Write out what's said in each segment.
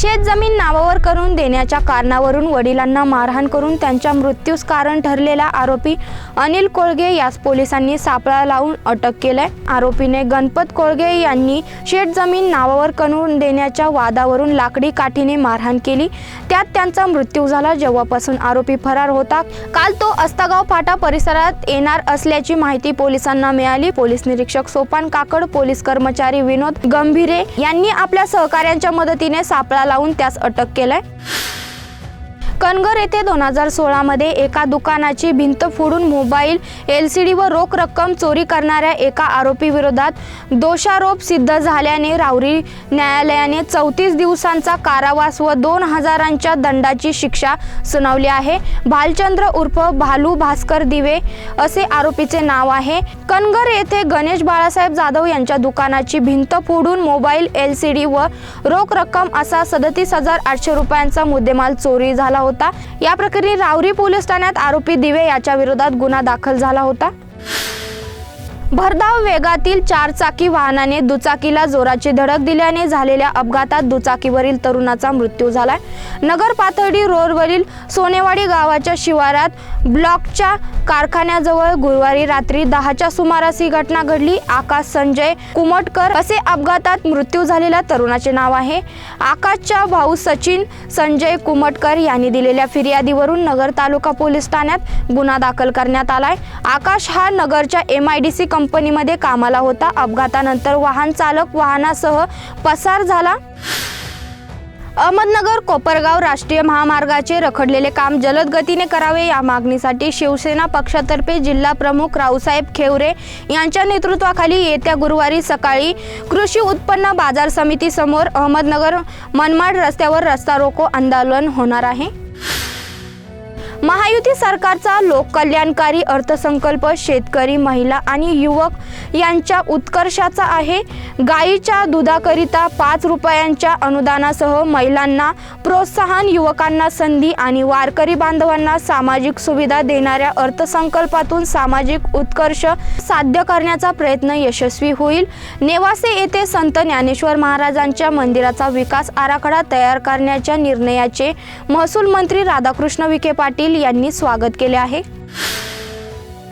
शेत जमीन नावावर करून देण्याच्या कारणावरून वडिलांना मारहाण करून त्यांच्या मृत्यूस कारण ठरलेला आरोपी अनिल कोळगे यास पोलिसांनी सापळा लावून अटक केलाय. आरोपीने गणपत कोळगे यांनी शेत जमीन नावावर करून देण्याच्या वादावरून लाकडी काठीने मारहाण केली. त्यात त्यांचा मृत्यू झाला. जेव्हापासून आरोपी फरार होता काल तो अस्तागाव फाटा परिसरात येणार असल्याची माहिती पोलिसांना मिळाली. पोलीस निरीक्षक सोपान काकड पोलीस कर्मचारी विनोद गंभीरे यांनी आपल्या सहकाऱ्यांच्या मदतीने सापळा लावून त्यास अटक केलाय. कनगर येथे दोन हजार सोळामध्ये एका दुकानाची भिंत फोडून मोबाईल एल सी डी व रोख रक्कम चोरी करणाऱ्या एका आरोपीविरोधात दोषारोप सिद्ध झाल्याने राऊरी न्यायालयाने चौतीस दिवसांचा कारावास व दोन हजारांच्या दंडाची शिक्षा सुनावली आहे. भालचंद्र उर्फ भालू भास्कर दिवे असे आरोपीचे नाव आहे. कनगर येथे गणेश बाळासाहेब जाधव यांच्या दुकानाची भिंत फोडून मोबाईल एल सी डी व रोख रक्कम असा सदतीस हजार आठशे रुपयांचा मुद्देमाल चोरी झाला होता. या प्रकरणी रावरी पोलीस ठाण्यात आरोपी दिवे याच्या विरोधात गुन्हा दाखल झाला होता. भरधाव वेगातील चारचाकी वाहनाने दुचाकीला जोराची धडक दिल्याने झालेल्या अपघातात दुचाकीवरील तरुणाचा मृत्यू झालाय. नगर पाथर्डी रोडवरील सोनेवाडी गावाच्या शिवारात ब्लॉकच्या कारखान्याजवळ गुरुवारी रात्री दहाच्या सुमारास ही घटना घडली. आकाश संजय कुमटकर असे अपघातात मृत्यू झालेल्या तरुणाचे नाव आहे. आकाशच्या भाऊ सचिन संजय कुमटकर यांनी दिलेल्या फिर्यादीवरून नगर तालुका पोलीस ठाण्यात गुन्हा दाखल करण्यात आलाय. आकाश हा नगरच्या एम आय डी सी कंपनीमध्ये कामाला होता. अपघातानंतर वाहन चालक वाहनासह पसार झाला. अहमदनगर कोपरगाव राष्ट्रीय महामार्गाचे रखडलेले काम जलद गतीने करावे या मागणीसाठी शिवसेना पक्षातर्फे जिल्हा प्रमुख रावसाहेब खेवरे यांच्या नेतृत्वाखाली येत्या गुरुवारी सकाळी कृषी उत्पन्न बाजार समितीसमोर अहमदनगर मनमाड रस्त्यावर रस्ता रोको आंदोलन होणार आहे. महायुती सरकारचा लोककल्याणकारी अर्थसंकल्प शेतकरी महिला आणि युवक यांच्या उत्कर्षाचा आहे. गायीच्या दुधाकरिता पाच रुपयांच्या अनुदानासह महिलांना प्रोत्साहन युवकांना संधी आणि वारकरी बांधवांना सामाजिक सुविधा देणाऱ्या अर्थसंकल्पातून सामाजिक उत्कर्ष साध्य करण्याचा प्रयत्न यशस्वी होईल. नेवासे येथे संत ज्ञानेश्वर महाराजांच्या मंदिराचा विकास आराखडा तयार करण्याच्या निर्णयाचे महसूल मंत्री राधाकृष्ण विखे पाटील यांनी स्वागत केले आहे.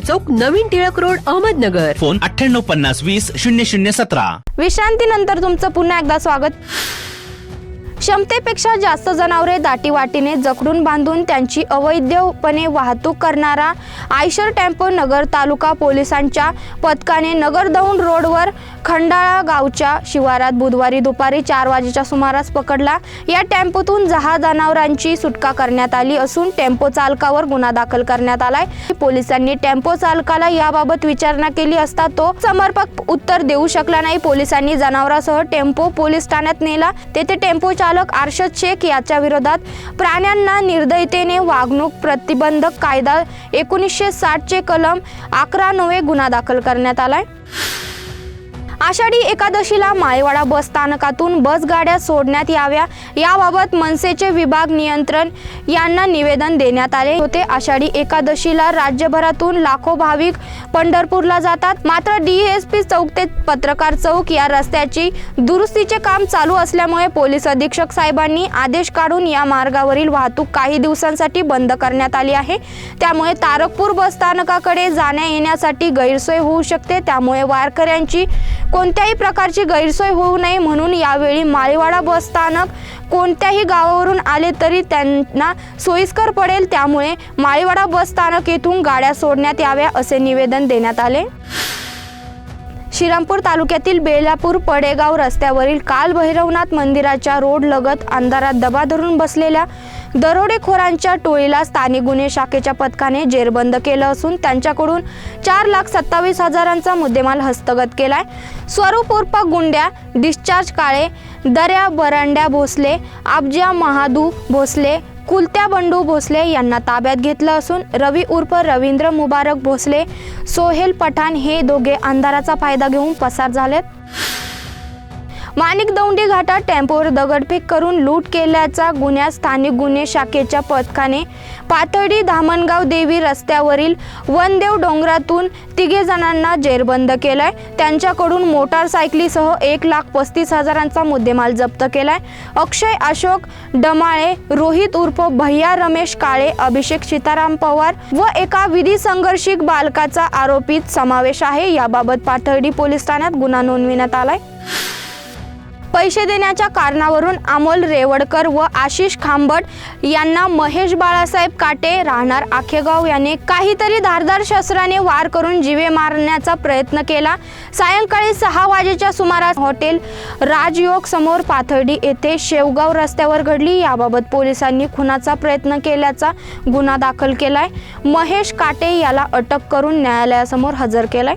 चौक नवीन टिळक रोड अहमदनगर. फोन अठ्ठ्याण्णव पन्नास वीस शून्य शून्य सतरा. विश्रांतीनंतर तुमचं पुन्हा एकदा स्वागत. क्षमतेपेक्षा जास्त जनावरे दाटीवाटीने जखडून बांधून त्यांची अवैधपणे वाहतूक करणारा आयशर टेम्पो नगर तालुका पोलिसांच्या पथकाने नगर दौंड रोडवर खंडाळा गावच्या शिवारात बुधवारी दुपारी चार वाजेच्या सुमारास पकडला. या टेम्पोतून जहा जनावरांची सुटका करण्यात आली असून टेम्पो चालकावर गुन्हा दाखल करण्यात आलाय. पोलिसांनी टेम्पो चालकाला याबाबत विचारणा केली असता तो समर्पक उत्तर देऊ शकला नाही. पोलिसांनी जनावरांसह टेम्पो पोलीस ठाण्यात नेला. तेथे टेम्पो चालक अर्षद शेख याच्या विरोधात प्राण्यांना निर्दयतेने वागणूक प्रतिबंधक कायदा एकोणीसशे साठचे कलम अकरा नवे गुन्हा दाखल करण्यात आलाय. आषाढी एकादशीला माळेवाडा बस स्थानकातून बस गाड्या सोडण्यात याव्या. याबाबत मनसेचे विभाग नियंत्रण यांना निवेदन देण्यात आले होते. आषाढी एकादशीला राज्यभरातून लाखो भाविक पंढरपूरला जातात. मात्र डीएसपी चौक ते पत्रकार चौक या रस्त्याची दुरुस्तीचे काम चालू असल्यामुळे पोलीस अधीक्षक साहेबांनी आदेश काढून या मार्गावरील वाहतूक काही दिवसांसाठी बंद करण्यात आली आहे. त्यामुळे तारकपूर बस स्थानकाकडे जाण्या येण्यासाठी गैरसोय होऊ शकते. त्यामुळे वारकऱ्यांची कोणत्याही प्रकारची गैरसोय होऊ नये म्हणून यावेळी माळीवाडा बस स्थानक कोणत्याही गावावरून आले तरी त्यांना सोयीस्कर पडेल. त्यामुळे माळीवाडा बस स्थानक येथून गाड्या सोडण्यात याव्या असे निवेदन देण्यात आले. श्रीरामपूर तालुक्यातील बेलापूर पडेगाव रस्त्यावरील काल भैरवनाथ मंदिराच्या रोड लगत अंधारात दबा धरून बसलेल्या दरोडेखोरांच्या टोळीला स्थानिक गुन्हे शाखेच्या पथकाने जेरबंद केलं असून त्यांच्याकडून चार लाख सत्तावीस हजारांचा मुद्देमाल हस्तगत केलाय. स्वरूप उर्फ गुंड्या डिस्चार्ज काळे दर्या बरांड्या भोसले आबजा महादू भोसले कुलत्या बंडू भोसले यांना ताब्यात घेतलं असून रवी उर्फ रवींद्र मुबारक भोसले सोहेल पठाण हे दोघे अंधाराचा फायदा घेऊन पसार झालेत. माणिक दौंडी घाटात टेम्पोवर दगडफेक करून लूट केल्याचा गुन्ह्यात स्थानिक गुन्हे शाखेच्या पथकाने. पाथर्डी धामणगाव देवी रस्त्यावरील वनदेव डोंगरातून तिघे जणांना जेरबंद केलाय. त्यांच्याकडून मोटारसायकलीसह एक लाख पस्तीस हजारांचा मुद्देमाल जप्त केलाय. अक्षय अशोक डमाळे रोहित उर्फ भैया रमेश काळे अभिषेक सीताराम पवार व एका विधी संघर्षिक बालकाचा आरोपीत समावेश आहे. याबाबत पाथर्डी पोलीस ठाण्यात गुन्हा नोंदविण्यात आलाय. पैसे देण्याच्या कारणावरून अमोल रेवडकर व आशिष खांबट यांना महेश बाळासाहेब काटे राहणार आखेगाव याने काहीतरी धारदार शस्त्राने वार करून जीवे मारण्याचा प्रयत्न केला. सायंकाळी सहा वाजेच्या सुमारास हॉटेल राजयोग समोर पाथर्डी येथे शेवगाव रस्त्यावर घडली. याबाबत पोलिसांनी खुनाचा प्रयत्न केल्याचा गुन्हा दाखल केलाय. महेश काटे याला अटक करून न्यायालयासमोर हजर केलाय.